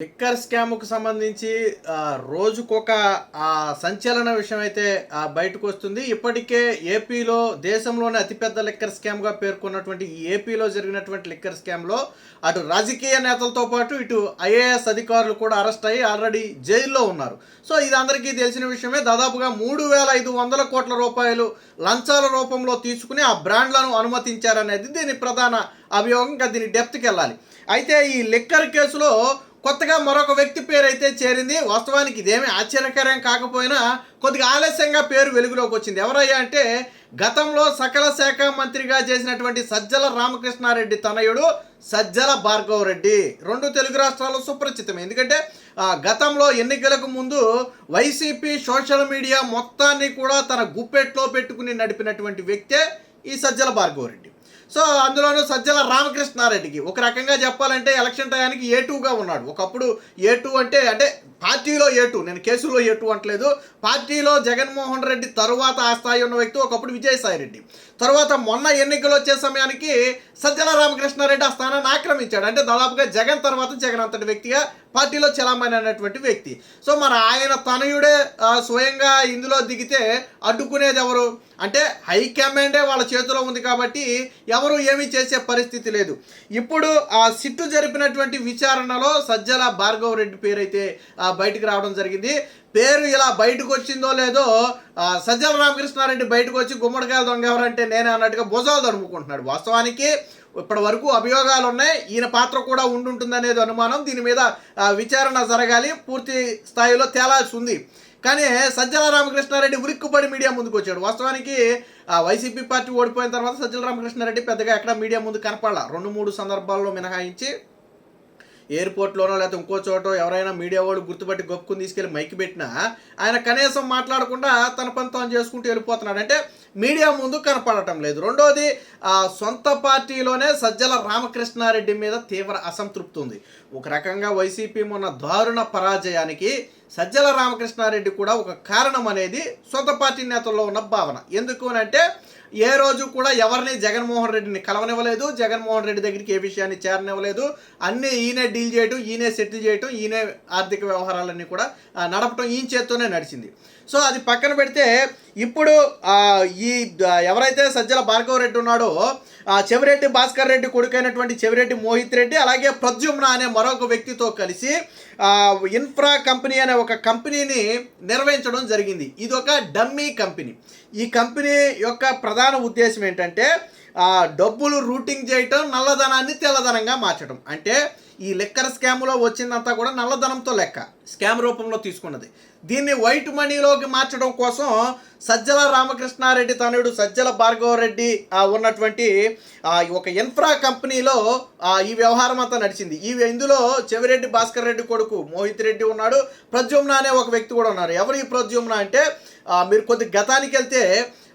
Liquor స్కామ్కు సంబంధించి రోజుకొక ఆ, సంచలన విషయం అయితే బయటకు వస్తుంది ఇప్పటికే ఏపీలో దేశంలోనే అతిపెద్ద లిక్కర్ స్కామ్గా పేర్కొన్నటువంటి ఈ ఏపీలో జరిగినటువంటి లిక్కర్ స్కామ్లో అటు రాజకీయ నేతలతో పాటు ఇటు ఐఏఎస్ అధికారులు కూడా అరెస్ట్ అయ్యి ఆల్రెడీ జైల్లో ఉన్నారు. సో ఇది అందరికీ తెలిసిన విషయమే దాదాపుగా మూడు వేల ఐదు వందల కోట్ల రూపాయలు లంచాల రూపంలో తీసుకుని ఆ బ్రాండ్లను అనుమతించారనేది దీని ప్రధాన అభియోగం. ఇంకా దీని డెప్త్కి వెళ్ళాలి అయితే ఈ లిక్కర్ కేసులో కొత్తగా మరొక వ్యక్తి పేరు అయితే చేరింది. వాస్తవానికి ఇదేమీ ఆశ్చర్యకరం కాకపోయినా కొద్దిగా ఆలస్యంగా పేరు వెలుగులోకి వచ్చింది. ఎవరయ్యా అంటే గతంలో సకల శాఖ మంత్రిగా చేసినటువంటి సజ్జల రామకృష్ణారెడ్డి తనయుడు సజ్జల భార్గవరెడ్డి. రెండు తెలుగు రాష్ట్రాల్లో సుప్రచితమే. ఎందుకంటే గతంలో ఎన్నికలకు ముందు వైసీపీ సోషల్ మీడియా మొత్తాన్ని కూడా తన గుప్పెట్లో పెట్టుకుని నడిపినటువంటి వ్యక్తే ఈ సజ్జల భార్గవరెడ్డి. సో అందులోనూ సజ్జల రామకృష్ణారెడ్డికి ఒక రకంగా చెప్పాలంటే ఎలక్షన్ టయానికి ఏ టూగా ఉన్నాడు. ఒకప్పుడు ఏ టూ అంటే అంటే పార్టీలో ఏటు? నేను కేసులో ఏటు అంటలేదు. పార్టీలో జగన్మోహన్ రెడ్డి తరువాత ఆ స్థాయి ఉన్న వ్యక్తి ఒకప్పుడు విజయసాయి రెడ్డి తర్వాత మొన్న ఎన్నికలు వచ్చే సమయానికి సజ్జల రామకృష్ణారెడ్డి ఆ స్థానాన్ని ఆక్రమించాడు. అంటే దాదాపుగా జగన్ తర్వాత జగన్ అంతటి వ్యక్తిగా పార్టీలో చలామణి వ్యక్తి. సో మరి ఆయన తనయుడే స్వయంగా ఇందులో దిగితే అడ్డుకునేది ఎవరు? అంటే హైకమాండే వాళ్ళ చేతిలో ఉంది కాబట్టి ఎవరు ఏమీ చేసే పరిస్థితి లేదు. ఇప్పుడు ఆ సిట్టు జరిపినటువంటి విచారణలో సజ్జల భార్గవ్ రెడ్డి పేరు అయితే బయటకు రావడం జరిగింది. పేరు ఇలా బయటకు వచ్చిందో లేదో సజ్జల రామకృష్ణారెడ్డి బయటకు వచ్చి గుమ్మడికాయల దొంగ ఎవరంటే నేనే అన్నట్టుగా భుజాలు తడుముకుంటున్నాడు వాస్తవానికి ఇప్పటి వరకు అభియోగాలు ఉన్నాయి. ఈయన పాత్ర కూడా ఉండుంటుందనేది అనుమానం. దీని మీద విచారణ జరగాలి. పూర్తి స్థాయిలో తేలాల్సి ఉంది. కానీ సజ్జల రామకృష్ణారెడ్డి ఉరిక్కుపడి మీడియా ముందుకు వచ్చాడు. వాస్తవానికి వైసీపీ పార్టీ ఓడిపోయిన తర్వాత సజ్జల రామకృష్ణారెడ్డి పెద్దగా ఎక్కడ మీడియా ముందు కనపడాల. రెండు మూడు సందర్భాల్లో మినహాయించి ఎయిర్పోర్ట్లోనో లేకపోతే ఇంకో చోటో ఎవరైనా మీడియా వాళ్ళు గుర్తుపట్టి గొప్పకుని తీసుకెళ్ళి మైక్ పెట్టినా ఆయన కనీసం మాట్లాడకుండా తన పని తాను చేసుకుంటూ వెళ్ళిపోతున్నాడు. అంటే మీడియా ముందు కనపడటం లేదు. రెండోది సొంత పార్టీలోనే సజ్జల రామకృష్ణారెడ్డి మీద తీవ్ర అసంతృప్తి ఉంది. ఒక రకంగా వైసీపీ మొన్న దారుణ పరాజయానికి సజ్జల రామకృష్ణారెడ్డి కూడా ఒక కారణం అనేది సొంత పార్టీ నేతల్లో ఉన్న భావన. ఎందుకు అని అంటే ఏ రోజు కూడా ఎవరిని జగన్మోహన్ రెడ్డిని కలవనివ్వలేదు జగన్మోహన్ రెడ్డి దగ్గరికి ఏ విషయాన్ని చేరనివ్వలేదు అన్నీ ఈయనే డీల్ చేయటం ఈయనే సెటిల్ చేయటం ఈయనే ఆర్థిక వ్యవహారాలన్నీ కూడా నడపటం ఈయన చేత్తోనే నడిచింది. సో అది పక్కన పెడితే ఇప్పుడు ఈ ఎవరైతే సజ్జల భార్గవ రెడ్డి ఉన్నాడో ఆ, చెవిరెడ్డి భాస్కర్ రెడ్డి కొడుకైనటువంటి చెవిరెడ్డి మోహిత్ రెడ్డి అలాగే ప్రద్యుమ్న అనే మరొక వ్యక్తితో కలిసి ఇన్ఫ్రా కంపెనీ అనే ఒక కంపెనీని నిర్వహించడం జరిగింది. ఇది ఒక డమ్మీ కంపెనీ. ఈ కంపెనీ యొక్క ప్రధాన ఉద్దేశం ఏంటంటే డబ్బులు రూటింగ్ చేయటం నల్లధనాన్ని తెల్లధనంగా మార్చడం అంటే ఈ లిక్కర్ స్కామ్లో వచ్చిందంతా కూడా నల్లధనంతో లెక్క స్కామ్ రూపంలో తీసుకున్నది. దీన్ని వైట్ మనీలోకి మార్చడం కోసం సజ్జల రామకృష్ణారెడ్డి తనయుడు సజ్జల భార్గవ రెడ్డి ఉన్నటువంటి ఒక ఇన్ఫ్రా కంపెనీలో ఈ వ్యవహారం అంతా నడిచింది. ఈ ఇందులో చెవిరెడ్డి భాస్కర్ రెడ్డి కొడుకు మోహిత్ రెడ్డి ఉన్నాడు. ప్రద్యుమ్న అనే ఒక వ్యక్తి కూడా ఉన్నారు. ఎవరు ఈ ప్రద్యుమ్న అంటే మీరు కొద్ది గతానికి వెళ్తే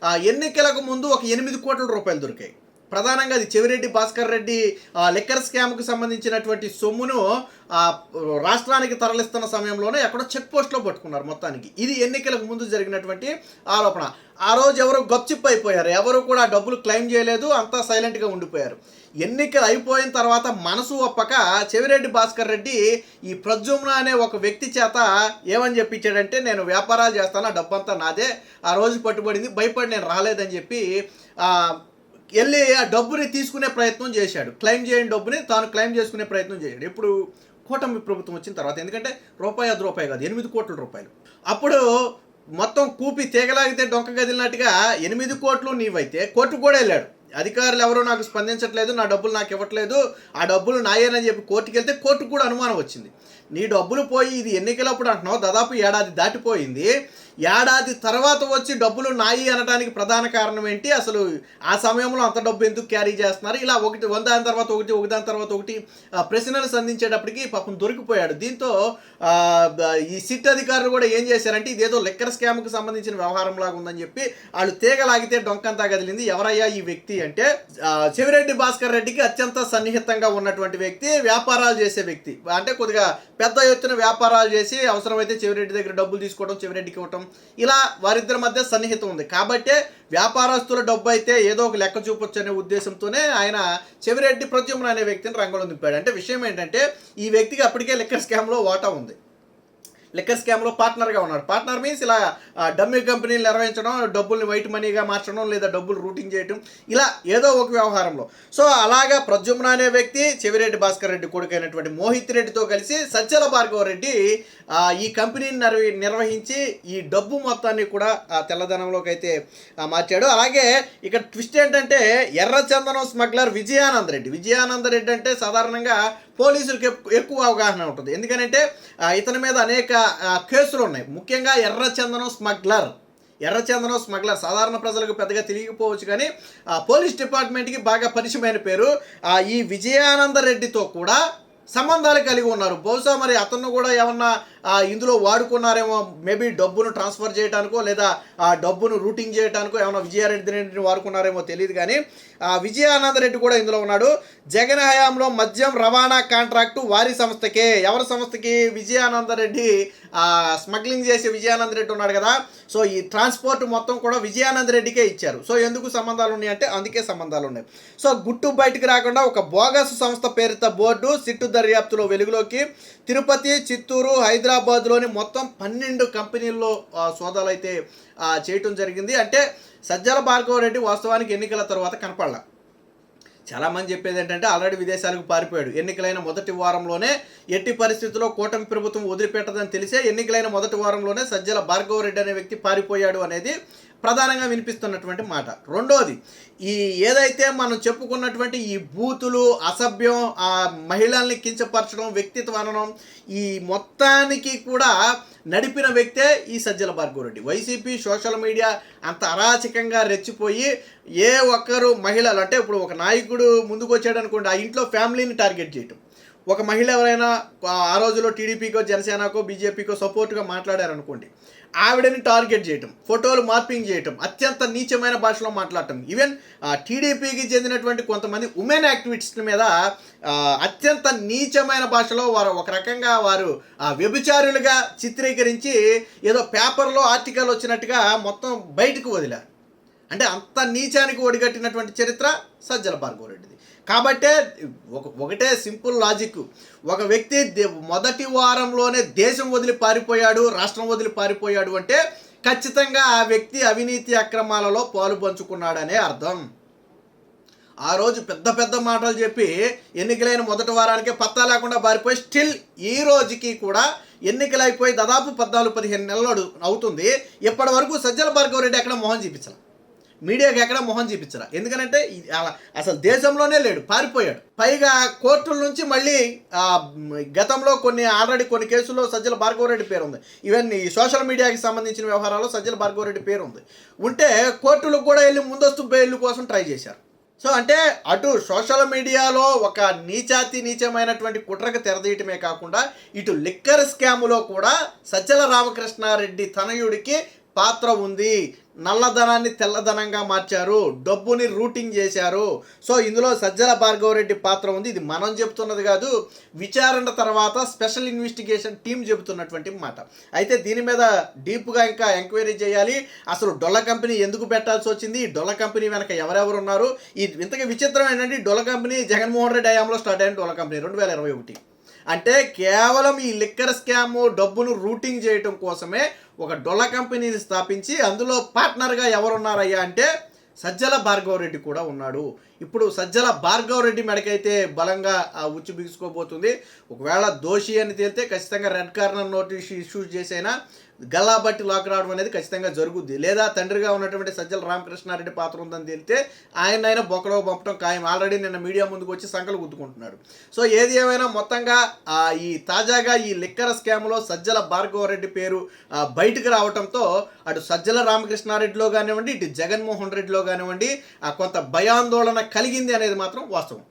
ఎన్నికలకు ముందు ఒక ఎనిమిది కోట్ల రూపాయలు దొరికాయి. ప్రధానంగా అది చెవిరెడ్డి భాస్కర్ రెడ్డి ఆ, లిక్కర్ స్కామ్కు సంబంధించినటువంటి సొమ్మును రాష్ట్రానికి తరలిస్తున్న సమయంలోనే ఎక్కడో చెక్ పోస్ట్లో పట్టుకున్నారు మొత్తానికి. ఇది ఎన్నికలకు ముందు జరిగినటువంటి ఆరోపణ. ఆ రోజు ఎవరు గప్చిప్ అయిపోయారు. ఎవరు కూడా డబ్బులు క్లెయిమ్ చేయలేదు. అంతా సైలెంట్గా ఉండిపోయారు. ఎన్నికలు అయిపోయిన తర్వాత మనసు ఒప్పక చెవిరెడ్డి భాస్కర్ రెడ్డి ఈ ప్రద్యుమ్న అనే ఒక వ్యక్తి చేత ఏమని చెప్పించాడంటే నేను వ్యాపారాలు చేస్తాను ఆ డబ్బంతా నాదే ఆ రోజు పట్టుబడింది భయపడి నేను రాలేదని చెప్పి వెళ్ళి ఆ డబ్బుని తీసుకునే ప్రయత్నం చేశాడు. క్లెయిమ్ చేయని డబ్బుని తాను క్లెయిమ్ చేసుకునే ప్రయత్నం చేశాడు. ఇప్పుడు కూటమి ప్రభుత్వం వచ్చిన తర్వాత ఎందుకంటే రూపాయి అది రూపాయి కాదు ఎనిమిది కోట్ల రూపాయలు. అప్పుడు మొత్తం కూపి తీగలాగితే డొంక గదిలినట్టుగా ఎనిమిది కోట్లు నీవైతే కోర్టు కూడా వెళ్ళాడు. అధికారులు ఎవరూ నాకు స్పందించట్లేదు నా డబ్బులు నాకు ఇవ్వట్లేదు ఆ డబ్బులు నాయేనని చెప్పి కోర్టుకి వెళ్తే కోర్టుకు కూడా అనుమానం వచ్చింది. నీ డబ్బులు పోయి ఇది ఎన్నికలప్పుడు అంటున్నావు దాదాపు ఏడాది దాటిపోయింది. ఏడాది తర్వాత వచ్చి డబ్బులు నాయి అనడానికి ప్రధాన కారణం ఏంటి? అసలు ఆ సమయంలో అంత డబ్బు ఎందుకు క్యారీ చేస్తున్నారు? ఇలా ఒకటి వంద దాని తర్వాత ఒకటి ఒక దాని తర్వాత ఒకటి ప్రశ్నలు సంధించేటప్పటికి పాపం దొరికిపోయాడు. దీంతో ఈ సిట్ అధికారులు కూడా ఏం చేశారంటే ఇదేదో లెక్కర్ స్కామ్కి సంబంధించిన వ్యవహారం లాగా ఉందని చెప్పి వాళ్ళు తీగలాగితే డొంకంతా కదిలింది. ఎవరయ్యా ఈ వ్యక్తి అంటే చెవిరెడ్డి భాస్కర్ రెడ్డికి అత్యంత సన్నిహితంగా ఉన్నటువంటి వ్యక్తి వ్యాపారాలు చేసే వ్యక్తి. అంటే కొద్దిగా పెద్ద ఎత్తున వ్యాపారాలు చేసి అవసరమైతే చెవిరెడ్డి దగ్గర డబ్బులు తీసుకోవడం చెవిరెడ్డికి ఇవ్వటం ఇలా వారిద్దరి మధ్య సన్నిహితం ఉంది. కాబట్టే వ్యాపారస్తుల డబ్బు అయితే ఏదో ఒక లెక్క చూపొచ్చు అనే ఉద్దేశంతోనే ఆయన చెవిరెడ్డి ప్రద్యుమ్న అనే వ్యక్తిని రంగంలో దింపాడు. అంటే విషయం ఏంటంటే ఈ వ్యక్తికి అప్పటికే లెక్క స్కామ్లో వాటా ఉంది. లిక్కర్ స్కామ్లో పార్ట్నర్గా ఉన్నాడు పార్ట్నర్ మీన్స్ ఇలా డమ్మి కంపెనీలు నిర్వహించడం డబ్బుల్ని వైట్ మనీగా మార్చడం లేదా డబ్బులు రూటింగ్ చేయడం ఇలా ఏదో ఒక వ్యవహారంలో. సో అలాగా ప్రద్యుమ్న అనే వ్యక్తి చెవిరెడ్డి భాస్కర్ రెడ్డి కొడుకైనటువంటి మోహిత్ రెడ్డితో కలిసి సజ్జల భార్గవ రెడ్డి ఈ కంపెనీని నిర్వ నిర్వహించి ఈ డబ్బు మొత్తాన్ని కూడా తెల్లదనంలోకి అయితే మార్చాడు. అలాగే ఇక్కడ ట్విస్ట్ ఏంటంటే ఎర్రచందనం స్మగ్లర్ విజయానంద్ రెడ్డి. విజయానంద రెడ్డి అంటే సాధారణంగా పోలీసులకు ఎక్కువ అవగాహన ఉంటుంది. ఎందుకనంటే ఇతని మీద అనేక కేసులు ఉన్నాయి. ముఖ్యంగా ఎర్రచందనం స్మగ్లర్. ఎర్రచందనం స్మగ్లర్. సాధారణ ప్రజలకు పెద్దగా తెలియకపోవచ్చు కానీ పోలీస్ డిపార్ట్మెంట్కి బాగా పరిచయమైన పేరు. ఈ విజయానంద రెడ్డితో కూడా సంబంధాలు కలిగి ఉన్నారు. బహుశా మరి అతను కూడా ఏమన్నా ఇందులో వాడుకున్నారేమో మేబీ డబ్బును ట్రాన్స్ఫర్ చేయడానికో లేదా ఆ డబ్బును రూటింగ్ చేయడానికో ఏమైనా విజయారెడ్డి రెడ్డిని వాడుకున్నారేమో తెలియదు కానీ ఆ, విజయానంద రెడ్డి కూడా ఇందులో ఉన్నాడు. జగన్ హయాంలో మద్యం రవాణా కాంట్రాక్టు వారి సంస్థకే ఎవరి సంస్థకి విజయానంద రెడ్డి ఆ, స్మగ్లింగ్ చేసే విజయానంద రెడ్డి ఉన్నాడు కదా. సో ఈ ట్రాన్స్పోర్ట్ మొత్తం కూడా విజయానంద రెడ్డికే ఇచ్చారు. సో ఎందుకు సంబంధాలు ఉన్నాయి అంటే అందుకే సంబంధాలు ఉన్నాయి. సో గుట్టు బయటకు రాకుండా ఒక బోగస్ సంస్థ పేరుతో బోర్డు సిట్టు దర్యాప్తులో వెలుగులోకి తిరుపతి చిత్తూరు హైదరాబాద్ హైదరాబాద్లోని మొత్తం పన్నెండు కంపెనీల్లో సోదాలు అయితే చేయటం జరిగింది. అంటే సజ్జల భార్గవ రెడ్డి వాస్తవానికి ఎన్నికల తర్వాత కనపడాల. చాలామంది చెప్పేది ఏంటంటే ఆల్రెడీ విదేశాలకు పారిపోయాడు. ఎన్నికలైన మొదటి వారంలోనే ఎట్టి పరిస్థితుల్లో కూటమి ప్రభుత్వం వదిలిపెట్టదని తెలిసే ఎన్నికలైన మొదటి వారంలోనే సజ్జల భార్గవరెడ్డి అనే వ్యక్తి పారిపోయాడు అనేది ప్రధానంగా వినిపిస్తున్నటువంటి మాట. రెండోది ఈ ఏదైతే మనం చెప్పుకున్నటువంటి ఈ బూతులు అసభ్యం ఆ మహిళల్ని కించపరచడం వ్యక్తిత్వ అనడం ఈ మొత్తానికి కూడా నడిపిన వ్యక్తే ఈ Sajjala Bhargav Reddy. YCP social media అంత అరాచకంగా రెచ్చిపోయి ఏ ఒక్కరు మహిళలు అంటే ఇప్పుడు ఒక నాయకుడు ముందుకు వచ్చాడు అనుకోండి ఆ ఇంట్లో ఫ్యామిలీని టార్గెట్ చేయటం. ఒక మహిళ ఎవరైనా ఆ- ఆ రోజులో టీడీపీకో జనసేనకో బీజేపీకో సపోర్ట్గా మాట్లాడారనుకోండి ఆవిడని టార్గెట్ చేయటం ఫోటోలు మార్పింగ్ చేయటం అత్యంత నీచమైన భాషలో మాట్లాడటం. ఈవెన్ టీడీపీకి చెందినటువంటి కొంతమంది ఉమెన్ యాక్టివిస్ట్ మీద అత్యంత నీచమైన భాషలో వారు ఒక రకంగా వారు ఆ, వ్యభిచారులుగా చిత్రీకరించి ఏదో పేపర్లో ఆర్టికల్ వచ్చినట్టుగా మొత్తం బయటకు వదిలారు. అంటే అంత నీచానికి ఒడిగట్టినటువంటి చరిత్ర సజ్జల భార్గవరెడ్డిది కాబట్టే ఒక ఒకటే సింపుల్ లాజిక్. ఒక వ్యక్తి దే- మొదటి వారంలోనే దేశం వదిలి పారిపోయాడు రాష్ట్రం వదిలి పారిపోయాడు అంటే ఖచ్చితంగా ఆ వ్యక్తి అవినీతి అక్రమాలలో పాలు పంచుకున్నాడనే అర్థం. ఆ రోజు పెద్ద పెద్ద మాటలు చెప్పి ఎన్నికలైన మొదటి వారానికే పత్తా లేకుండా పారిపోయి స్టిల్ ఈ రోజుకి కూడా ఎన్నికలు అయిపోయి దాదాపు పద్నాలుగు పదిహేను నెలలు అవుతుంది. ఇప్పటి వరకు సజ్జల భార్గవరెడ్డి రెడ్డి ఎక్కడ మొహం చూపించాలి. మీడియాకి ఎక్కడ మొహం చూపించరా. ఎందుకంటే అసలు దేశంలోనే లేడు పారిపోయాడు. పైగా కోర్టుల నుంచి మళ్ళీ గతంలో కొన్ని ఆల్రెడీ కొన్ని కేసుల్లో సజ్జల భార్గవరెడ్డి పేరు ఉంది ఈవెన్ ఈ సోషల్ మీడియాకి సంబంధించిన వ్యవహారాల్లో సజ్జల భార్గవరెడ్డి పేరు ఉంది ఉంటే కోర్టులకు కూడా వెళ్ళి ముందస్తు బెయిల్ కోసం ట్రై చేశారు. సో అంటే అటు సోషల్ మీడియాలో ఒక నీచాతి నీచమైనటువంటి కుట్రకు తెరదీయటమే కాకుండా ఇటు లిక్కర్ స్కాములో కూడా సజ్జల రామకృష్ణారెడ్డి తనయుడికి పాత్ర ఉంది. నల్లధనాన్ని తెల్లధనంగా మార్చారు డబ్బుని రూటింగ్ చేశారు. సో ఇందులో సజ్జల భార్గవరెడ్డి పాత్ర ఉంది. ఇది మనం చెప్తున్నది కాదు విచారణ తర్వాత స్పెషల్ ఇన్వెస్టిగేషన్ టీం చెబుతున్నటువంటి మాట. అయితే దీని మీద డీప్గా ఇంకా ఎంక్వైరీ చేయాలి. అసలు డొల్ల కంపెనీ ఎందుకు పెట్టాల్సి వచ్చింది? ఈ డొల్ల కంపెనీ వెనక ఎవరెవరు ఉన్నారు? ఈ ఇంతకీ విచిత్రం ఏంటంటే డొల్ల కంపెనీ జగన్మోహన్ రెడ్డి హయాంలో స్టార్ట్ అయిన డొల్ల కంపెనీ రెండు వేల ఇరవై ఒకటి. అంటే కేవలం ఈ లిక్కర్ స్కామ్ డబ్బును రూటింగ్ చేయటం కోసమే ఒక డొల్ల కంపెనీని స్థాపించి అందులో పార్ట్నర్గా ఎవరున్నారయ్యా అంటే సజ్జల భార్గవ రెడ్డి కూడా ఉన్నాడు. ఇప్పుడు సజ్జల భార్గవ రెడ్డి మెడకైతే బలంగా ఆ ఉచ్చు బిగుసుకోబోతుంది. ఒకవేళ దోషి అని తేలితే ఖచ్చితంగా రెడ్ కార్నర్ నోటీస్ ఇష్యూ చేసైనా గల్లా బట్టి రావడం అనేది ఖచ్చితంగా జరుగుద్ది. లేదా తండ్రిగా ఉన్నటువంటి సజ్జల రామకృష్ణారెడ్డి పాత్ర ఉందని తేలితే ఆయన అయినా బొక్కలో పంపడం ఖాయం. ఆల్రెడీ నిన్న మీడియా ముందుకు వచ్చి సంకలు గుద్దుకుంటున్నాడు సో ఏది ఏమైనా మొత్తంగా ఈ తాజాగా ఈ లిక్కర్ స్కామ్లో సజ్జల భార్గవ రెడ్డి పేరు బయటకు రావడంతో అటు సజ్జల రామకృష్ణారెడ్డిలో కానివ్వండి ఇటు జగన్మోహన్ రెడ్డిలో కానివ్వండి ఆ కొంత భయాందోళన కలిగింది అనేది మాత్రం వాస్తవం.